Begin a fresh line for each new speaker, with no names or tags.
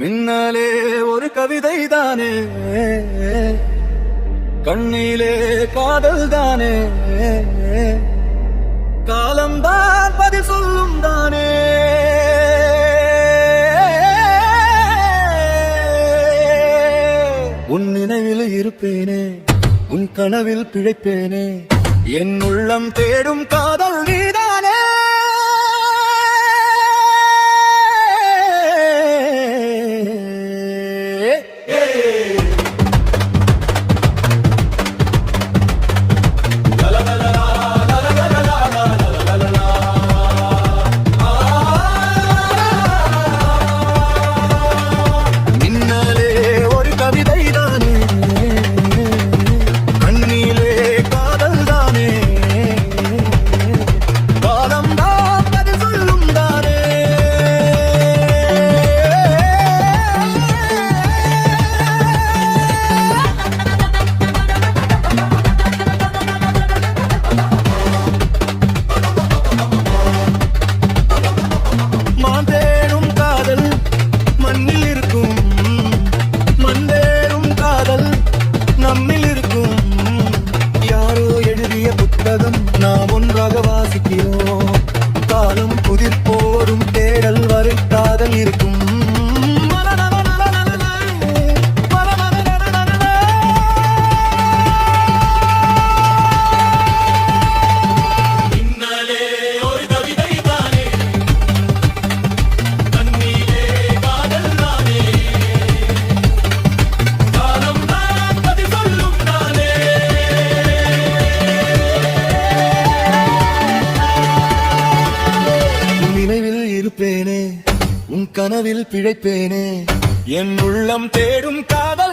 மின்னலே ஒரு கவிதை தானே கண்ணிலே காதல் தானே காலம்தான் பதில் சொல்லும் தானே. உன் நினைவில் இருப்பேனே உன் கனவில் பிழைப்பேனே. என் உள்ளம் தேடும் காதல் நீ. நாம் ஒன்றாக வாசிக்கிறோம். காலம் புதிர்ப்பு கனவில் பிழைப்பேனே. என் உள்ளம் தேடும் காதல்